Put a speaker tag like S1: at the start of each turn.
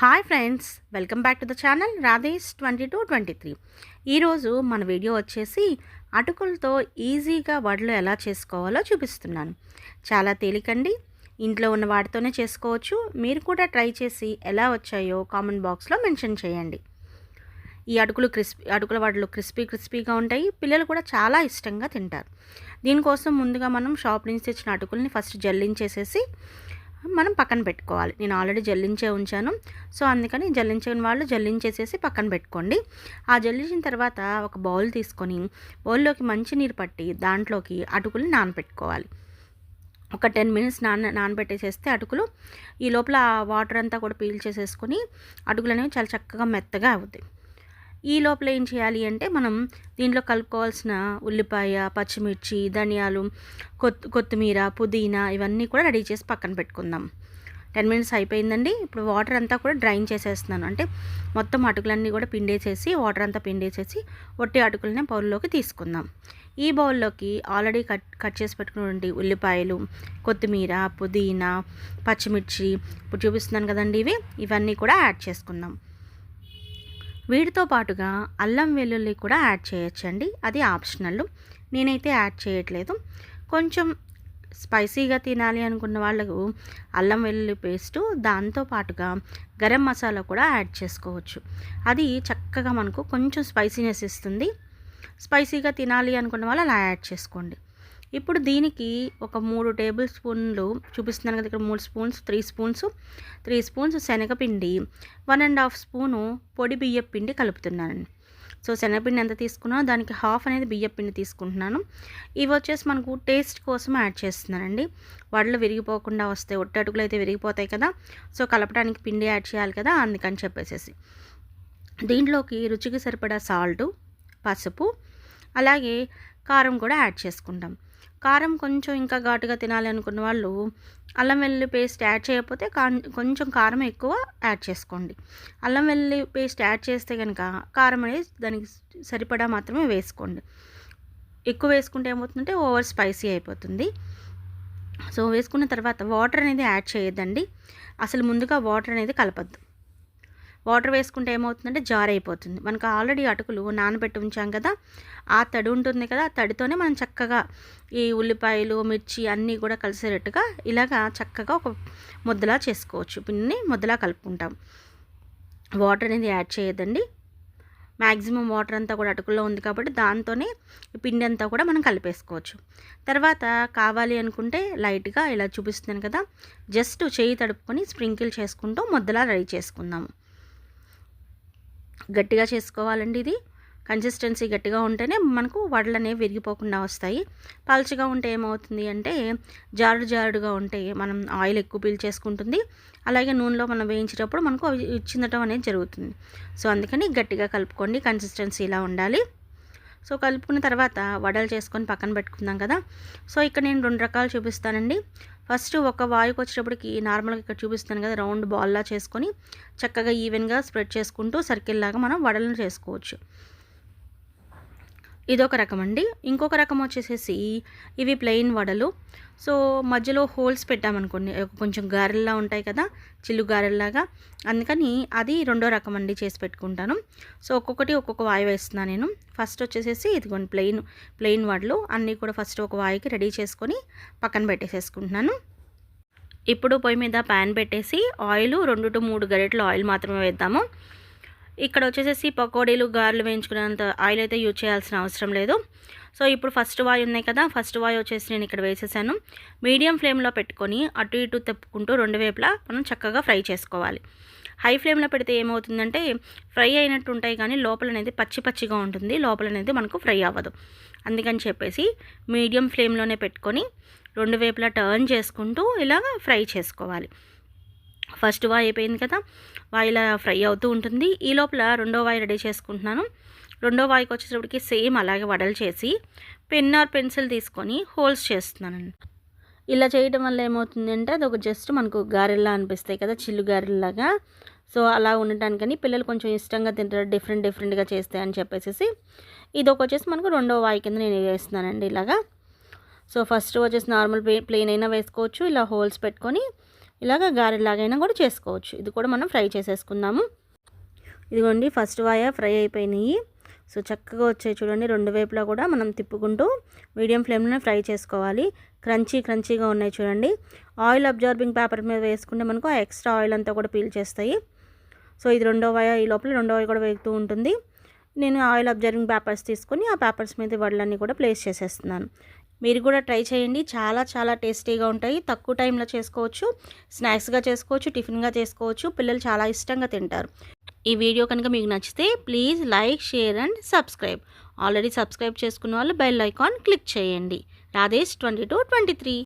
S1: Hi friends welcome back to the channel Radhesh twenty two twenty three. ఈరోజు మన video వచ్చేసి అటుకులతో ఈజీగా వడలు ఎలా చేసుకోవాలో చూపిస్తున్నాను. చాలా తేలికండి ఇంట్లో ఉన్న వాటితోనే చేసుకోవచ్చు. మీరు కూడా ట్రై చేసి ఎలా వచ్చాయో కామెంట్ బాక్స్లో మెన్షన్ చేయండి. ఈ అటుకులు క్రిస్పీ అటుకుల వడలు క్రిస్పీ క్రిస్పీగా ఉంటాయి పిల్లలు కూడా చాలా ఇష్టంగా తింటారు. దీనికోసం ముందుగా మనం షాప్ నుంచి తెచ్చిన అటుకుల్ని ఫస్ట్ జల్లించేసేసి మనం పక్కన పెట్టుకోవాలి. నేను ఆల్రెడీ జల్లించే ఉంచాను. సో అందుకని జల్లించని వాళ్ళు జల్లించేసేసి పక్కన పెట్టుకోండి. ఆ జల్లించిన తర్వాత ఒక బౌల్ తీసుకొని బౌల్లోకి మంచి నీరు పట్టి దాంట్లోకి అటుకులు నానబెట్టుకోవాలి ఒక టెన్ మినిట్స్ నాన నానబెట్టేసేస్తే అటుకులు ఈ లోపల వాటర్ అంతా కూడా పీల్చేసేసుకొని అటుకులు అనేవి చాలా చక్కగా మెత్తగా అవుతాయి. ఈ లోపల ఏం చేయాలి అంటే మనం దీంట్లో కలుపుకోవాల్సిన ఉల్లిపాయ పచ్చిమిర్చి ధనియాలు కొత్ కొత్తిమీర పుదీనా ఇవన్నీ కూడా రెడీ చేసి పక్కన పెట్టుకుందాం. టెన్ మినిట్స్ అయిపోయిందండి. ఇప్పుడు వాటర్ అంతా కూడా డ్రైన్ చేసేస్తున్నాను. అంటే మొత్తం అటుకులన్నీ కూడా పిండేసేసి వాటర్ అంతా పిండేసేసి ఒట్టి అటుకులనే బౌల్లోకి తీసుకుందాం. ఈ బౌల్లోకి ఆల్రెడీ కట్ కట్ చేసి పెట్టుకున్నటువంటి ఉల్లిపాయలు కొత్తిమీర పుదీనా పచ్చిమిర్చి ఇప్పుడు చూపిస్తున్నాను కదండి ఇవి. ఇవన్నీ కూడా యాడ్ చేసుకుందాం. వీటితో పాటుగా అల్లం వెల్లుల్లి కూడా యాడ్ చేయొచ్చండి. అది ఆప్షనల్. నేనైతే యాడ్ చేయట్లేదు. కొంచెం స్పైసీగా తినాలి అనుకున్న వాళ్ళకు అల్లం వెల్లుల్లి పేస్టు దాంతో పాటుగా గరం మసాలా కూడా యాడ్ చేసుకోవచ్చు. అది చక్కగా మనకు కొంచెం స్పైసీనెస్ ఇస్తుంది. స్పైసీగా తినాలి అనుకున్న వాళ్ళు అలా యాడ్ చేసుకోండి. ఇప్పుడు దీనికి ఒక మూడు టేబుల్ స్పూన్లు చూపిస్తున్నాను కదా ఇక్కడ మూడు spoons three spoons three spoons శనగపిండి వన్ అండ్ హాఫ్ స్పూను పొడి బియ్యం పిండి కలుపుతున్నాను సో శనగపిండి ఎంత తీసుకున్నానో దానికి హాఫ్ అనేది బియ్యం పిండి తీసుకుంటున్నాను. ఇవి వచ్చేసి మనకు టేస్ట్ కోసం యాడ్ చేస్తున్నానండి. వడలు విరిగిపోకుండా వస్తాయి ఒట్టడుగులు అయితే విరిగిపోతాయి కదా సో కలపడానికి పిండి యాడ్ చేయాలి కదా అందుకని చెప్పేసేసి. దీంట్లోకి రుచికి సరిపడా సాల్టు పసుపు అలాగే కారం కూడా యాడ్ చేసుకుంటాం. కారం కొంచెం ఇంకా ఘాటుగా తినాలి అనుకున్న వాళ్ళు అల్లం వెల్లుల్లి పేస్ట్ యాడ్ చేయకపోతే కొంచెం కారం ఎక్కువ యాడ్ చేసుకోండి. అల్లం వెల్లుల్లి పేస్ట్ యాడ్ చేస్తే కనుక కారం అనేది దానికి సరిపడా మాత్రమే వేసుకోండి. ఎక్కువ వేసుకుంటే ఏమవుతుందంటే ఓవర్ స్పైసీ అయిపోతుంది. సో వేసుకున్న తర్వాత వాటర్ అనేది యాడ్ చేయొద్దండి. అసలు ముందుగా వాటర్ అనేది కలపద్దు. వాటర్ వేసుకుంటే ఏమవుతుందంటే జార్ అయిపోతుంది మనకు ఆల్రెడీ అటుకులు నానబెట్టి ఉంచాం కదా ఆ తడి ఉంటుంది కదా ఆ తడితోనే మనం చక్కగా ఈ ఉల్లిపాయలు మిర్చి అన్నీ కూడా కలిసేటట్టుగా ఇలాగా చక్కగా ఒక ముద్దలా చేసుకోవచ్చు. పిండిని ముద్దలా కలుపుకుంటాం. వాటర్ అనేది యాడ్ చేయదండి మ్యాక్సిమం వాటర్ అంతా కూడా అటుకుల్లో ఉంది కాబట్టి దాంతోనే పిండి అంతా కూడా మనం కలిపేసుకోవచ్చు. తర్వాత కావాలి అనుకుంటే లైట్గా ఇలా చూపిస్తున్నాను కదా జస్ట్ చేయి తడుపుకొని స్ప్రింకిల్ చేసుకుంటూ ముద్దలా రెడీ చేసుకుందాము గట్టిగా చేసుకోవాలండి ఇది. కన్సిస్టెన్సీ గట్టిగా ఉంటేనే మనకు వడలు అనేవి విరిగిపోకుండా వస్తాయి. పల్చగా ఉంటే ఏమవుతుంది అంటే జారుడు జారుడుగా ఉంటే మనం ఆయిల్ ఎక్కువ పీల్చేసుకుంటుంది అలాగే నూనెలో మనం వేయించేటప్పుడు మనకు అవి చిందటం అనేది జరుగుతుంది. సో అందుకని గట్టిగా కలుపుకోండి. కన్సిస్టెన్సీ ఇలా ఉండాలి. సో కలుపుకున్న తర్వాత వడలు చేసుకొని పక్కన పెట్టుకుందాం కదా. సో ఇక్కడ నేను రెండు రకాలు చూపిస్తానండి. ఫస్ట్ ఒక వాయుకి వచ్చేటప్పటికి నార్మల్గా ఇక్కడ చూపిస్తాను కదా రౌండ్ బాల్లా చేసుకొని చక్కగా ఈవెన్గా స్ప్రెడ్ చేసుకుంటూ సర్కిల్ లాగా మనం వడలను చేసుకోవచ్చు. ఇదొక రకం అండి ఇంకొక రకం వచ్చేసేసి ఇవి ప్లెయిన్ వడలు. సో మధ్యలో హోల్స్ పెట్టామనుకోండి కొంచెం గారెల్లా ఉంటాయి కదా చిల్లు గారెల్లాగా. అందుకని అది రెండో రకం అండి చేసి పెట్టుకుంటాను. సో ఒక్కొక్కటి ఒక్కొక్క వాయి వేస్తున్నాను నేను. ఫస్ట్ వచ్చేసేసి ఇదిగోండి ప్లెయిన్ ప్లెయిన్ వడలు. అన్నీ కూడా ఫస్ట్ ఒక వాయికి రెడీ చేసుకొని పక్కన పెట్టేసేసుకుంటున్నాను. ఇప్పుడు పొయ్యి మీద ప్యాన్ పెట్టేసి ఆయిల్ రెండు టు మూడు గరిటెలు ఆయిల్ మాత్రమే వేద్దాము. ఇక్కడ వచ్చేసేసి పకోడీలు గారెలు వేయించుకునేంత ఆయిల్ అయితే యూజ్ చేయాల్సిన అవసరం లేదు. సో ఇప్పుడు ఫస్ట్ వాయి ఉన్నాయి కదా ఫస్ట్ వాయి వచ్చేసి నేను ఇక్కడ వేసేసాను. మీడియం ఫ్లేమ్లో పెట్టుకొని అటు ఇటు తెప్పుకుంటూ రెండు వైపులా మనం చక్కగా ఫ్రై చేసుకోవాలి. హై ఫ్లేమ్లో పెడితే ఏమవుతుందంటే ఫ్రై అయినట్టు ఉంటాయి కానీ లోపల అనేది పచ్చి పచ్చిగా ఉంటుంది లోపల అనేది మనకు ఫ్రై అవ్వదు. అందుకని చెప్పేసి మీడియం ఫ్లేమ్లోనే పెట్టుకొని రెండు వైపులా టర్న్ చేసుకుంటూ ఇలాగ ఫ్రై చేసుకోవాలి. ఫస్ట్ వాయి అయిపోయింది కదా వాయిలా ఫ్రై అవుతూ ఉంటుంది. ఈ లోపల రెండో వాయి రెడీ చేసుకుంటున్నాను. రెండో వాయికి వచ్చేటప్పటికి సేమ్ అలాగే వడలు చేసి పెన్ ఆర్ పెన్సిల్ తీసుకొని హోల్స్ చేస్తున్నానండి. ఇలా చేయడం వల్ల ఏమవుతుంది అంటే అది ఒక జస్ట్ మనకు గారెల్లా అనిపిస్తాయి కదా చిల్లు గారెల్లాగా. సో అలా ఉండటానికని పిల్లలు కొంచెం ఇష్టంగా తింటారు డిఫరెంట్ డిఫరెంట్గా చేస్తాయి అని చెప్పేసి ఇది ఒక వచ్చేసి మనకు రెండో వాయి కింద నేను వేస్తున్నానండి ఇలాగా. సో ఫస్ట్ వచ్చేసి నార్మల్ ప్లెయిన్ అయినా వేసుకోవచ్చు ఇలా హోల్స్ పెట్టుకొని ఇలాగ గారెలాగైనా కూడా చేసుకోవచ్చు. ఇది కూడా మనం ఫ్రై చేసేసుకుందాము. ఇదిగోండి ఫస్ట్ వాయ ఫ్రై అయిపోయినాయి. సో చక్కగా వచ్చాయి చూడండి. రెండు వైపులా కూడా మనం తిప్పుకుంటూ మీడియం ఫ్లేమ్లోనే ఫ్రై చేసుకోవాలి. క్రంచీ క్రంచీగా ఉన్నాయి చూడండి. ఆయిల్ అబ్జార్బింగ్ పేపర్ మీద వేసుకుంటే మనకు ఆ ఎక్స్ట్రా ఆయిల్ అంతా కూడా పీల్ చేస్తాయి. సో ఇది రెండో వాయ ఈ లోపల రెండో వాయ కూడా వేగుతూ ఉంటుంది. నేను ఆయిల్ అబ్జర్వింగ్ పేపర్స్ తీసుకొని ఆ పేపర్స్ మీద వడ్లన్నీ కూడా ప్లేస్ చేసేస్తున్నాను. మీరు కూడా ట్రై చేయండి. చాలా చాలా టేస్టీగా ఉంటాయి. తక్కువ టైంలో చేసుకోవచ్చు. స్నాక్స్గా చేసుకోవచ్చు టిఫిన్గా చేసుకోవచ్చు. పిల్లలు చాలా ఇష్టంగా తింటారు. ఈ వీడియో కనుక మీకు నచ్చితే please like share and subscribe. Already subscribe చేసుకున్న వాళ్ళు బెల్ ఐకాన్ క్లిక్ చేయండి. Radhesh twenty two twenty three.